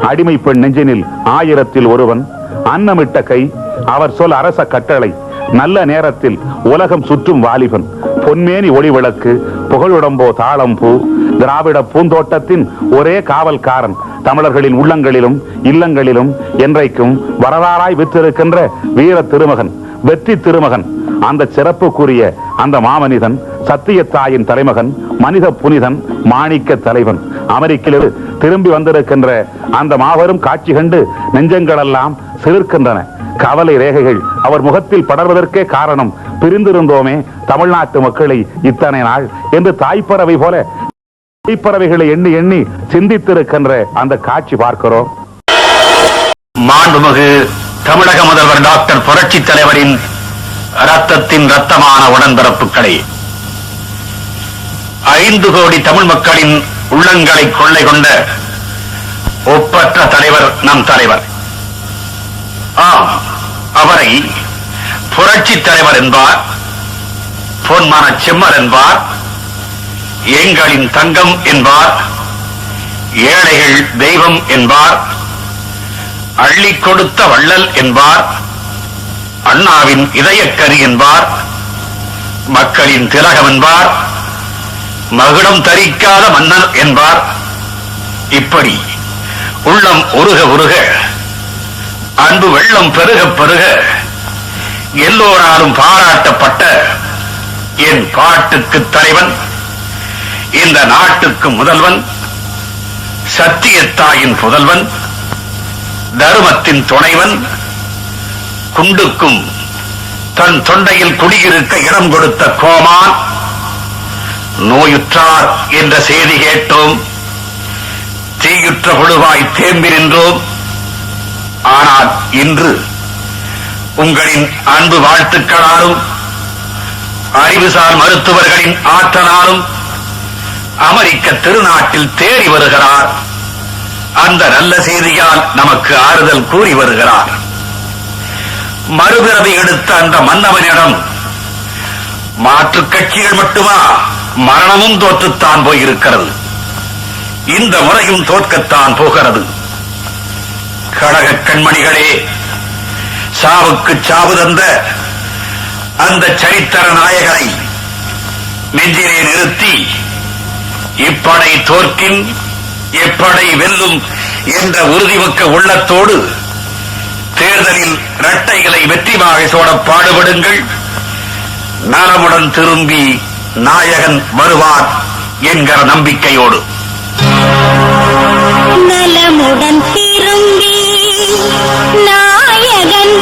அடிமை பெண் நெஞ்சினில் ஆயிரத்தில் ஒருவன். அன்னமிட்ட கை அவர் சொல் அரச கட்டளை. நல்ல நேரத்தில் உலகம் சுற்றும் வாலிபன். பொன்மேனி ஒளி விளக்கு புகழுடம்போ தாளம் பூ. திராவிட பூந்தோட்டத்தின் ஒரே காவல்காரன். தமிழர்களின் உள்ளங்களிலும் இல்லங்களிலும் என்றைக்கும் வரலாறாய் விற்றிருக்கின்ற வீர திருமகன் வெற்றி திருமகன். அந்த சிறப்புக்குரிய அந்த மாமனிதன் சத்தியத்தாயின் தலைமகன் மனித புனிதன் மாணிக்க தலைவன். அமெரிக்கிலிருந்து திரும்பி வந்திருக்கின்ற அந்த மாபெரும் காட்சி கண்டு நெஞ்சங்களெல்லாம் சிலிர்க்கின்றன. கவலை ரேகைகள் அவர் முகத்தில் படர்வதற்கே காரணம் பிரிந்திருந்தோமே தமிழ்நாட்டு மக்களை இத்தனை நாள் என்று தாய்ப்பறவை போல தாய்ப்பறவைகளை எண்ணி எண்ணி சிந்தித்திருக்கின்ற அந்த காட்சி பார்க்கிறோம். மாண்புமிகு தமிழக முதல்வர் டாக்டர் புரட்சி தலைவரின் ரத்தத்தின் ரத்தமான உடன்பிறப்புகளை ஐந்து கோடி தமிழ் மக்களின் உள்ளங்களை கொள்ளை கொண்ட ஒப்பற்ற தலைவர் நம் தலைவர். ஆம் அவரை புரட்சி தலைவர் என்பார் பொன்மான செம்மர் என்பார் எங்களின் தங்கம் என்பார் ஏழைகள் தெய்வம் என்பார் அள்ளி கொடுத்த வள்ளல் என்பார் அண்ணாவின் இதயக்கரி என்பார் மக்களின் திலகம் என்பார் மகுடம் தரிக்காத மன்னர் என்பார். இப்படி உள்ளம் உருக உருக அன்பு வெள்ளம் பெருக பெருக எல்லோராலும் பாராட்டப்பட்ட என் பாட்டுக்கு தலைவன் இந்த நாட்டுக்கு முதல்வன் சத்தியத்தாயின் புதல்வன் தருமத்தின் துணைவன் குண்டுக்கும் தன் தொண்டையில் குடியிருக்க இடம் கொடுத்த கோமான் நோயுற்றார் என்ற செய்தி கேட்டோம். தீயுற்ற புழுவாய் தேம்பி நின்றோம் ஆனால் இன்று உங்களின் அன்பு வாழ்த்துக்களாலும் அறிவுசார் மருத்துவர்களின் ஆற்றலாலும் அமெரிக்க திருநாட்டில் தேடி வருகிறார். அந்த நல்ல செய்தியால் நமக்கு ஆறுதல் கூறி வருகிறார். மறுபிறவி எடுத்த அந்த மன்னவனிடம் மாற்றுக் கட்சிகள் மட்டுமா? மரணமும் தோற்றுத்தான் போயிருக்கிறது. இந்த முறையும் தோற்கத்தான் போகிறது. கடக கண்மணிகளே சாவுக்கு சாவு தந்த அந்த சரித்திர நாயகனை நெஞ்சிலே நிறுத்தி இப்படை தோற்கின் எப்படை வெல்லும் என்ற உறுதிமிக்க உள்ளத்தோடு தேர்தலில் இரட்டைகளை வெற்றிமாக சோட பாடுபடுங்கள். நலமுடன் திரும்பி நாயகன் வருவார் என்கிற நம்பிக்கையோடு. நலமுடன் திரும்பி நாயகன்